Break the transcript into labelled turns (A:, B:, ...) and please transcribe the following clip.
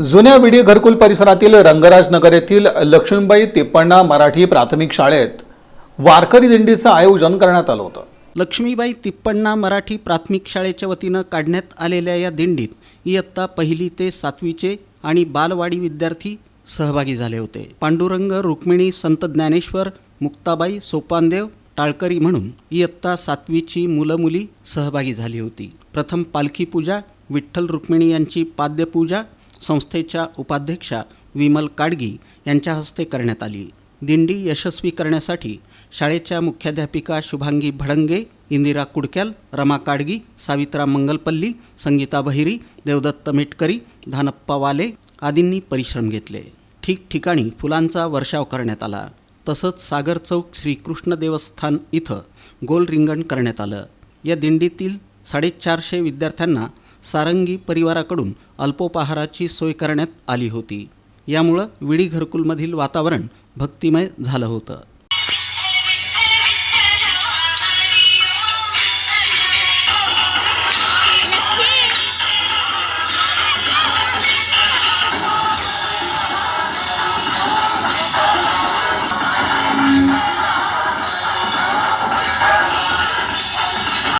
A: जुन्या विडी घरकुल परिसरातील रंगराज नगर येथील लक्ष्मीबाई तिप्पण्णा मराठी प्राथमिक शाळेत वारकरी दिंडीचं आयोजन करण्यात आलं होतं.
B: लक्ष्मीबाई तिप्पण्णा मराठी प्राथमिक शाळेच्या वतीनं काढण्यात आलेल्या या दिंडीत इयत्ता पहिली ते सातवीचे आणि बालवाडी विद्यार्थी सहभागी झाले होते. पांडुरंग रुक्मिणी संत ज्ञानेश्वर मुक्ताबाई सोपानदेव टाळकरी म्हणून इयत्ता सातवीची मुलं मुली सहभागी झाली होती. प्रथम पालखी पूजा विठ्ठल रुक्मिणी यांची पाद्यपूजा संस्थेच्या उपाध्यक्षा विमल काडगी यांच्या हस्ते करण्यात आली. दिंडी यशस्वी करण्यासाठी शाळेच्या मुख्याध्यापिका शुभांगी भडंगे इंदिरा कुडक्याल रमा काडगी सावित्रा मंगलपल्ली संगीता बहिरी देवदत्त मेटकरी धानप्पा वाले आदींनी परिश्रम घेतले. ठिकठिकाणी फुलांचा वर्षाव करण्यात आला. तसंच सागर चौक श्रीकृष्ण देवस्थान इथं गोल रिंगण करण्यात आलं. या दिंडीतील साडेचारशे विद्यार्थ्यांना सारंगी परिवाराकडून अल्पोपहाराची सोय करण्यात आली होती. यामुळं विडी घरकुलमधील वातावरण भक्तिमय झालं होतं.